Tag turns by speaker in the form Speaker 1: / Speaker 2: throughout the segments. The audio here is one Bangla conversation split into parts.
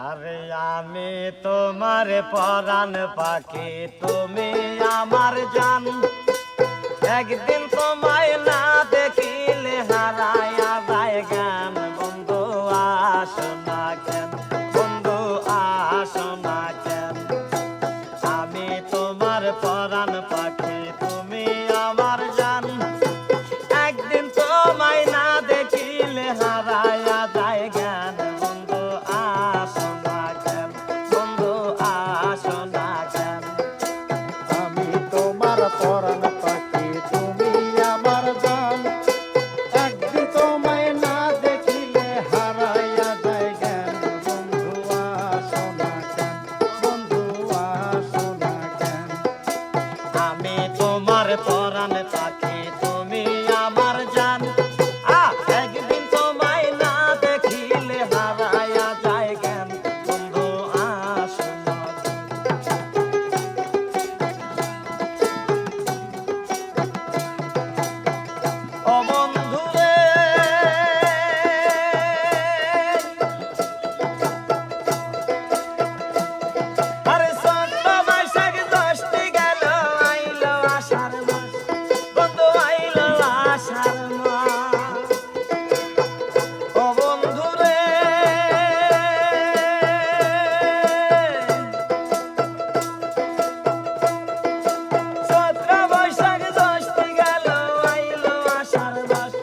Speaker 1: আরে আমি তোমার পরাণ পাখি তুমি আমার জান। একদিন তোমার আমার
Speaker 2: পরাণ পাখি
Speaker 1: ভালোবাসা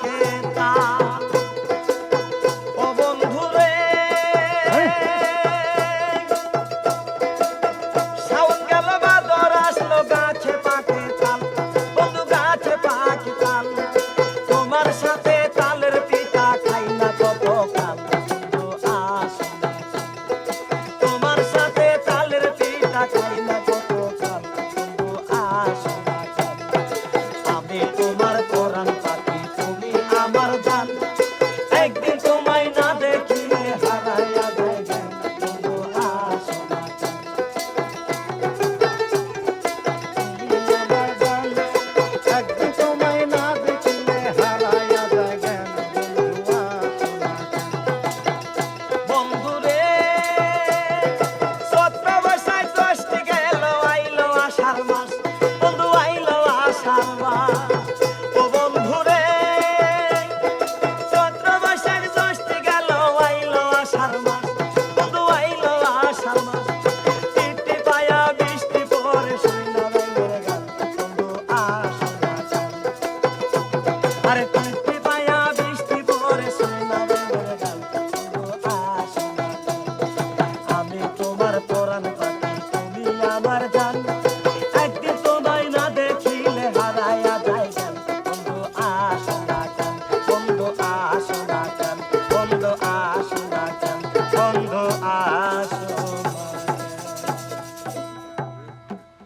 Speaker 1: থাকে আমার জান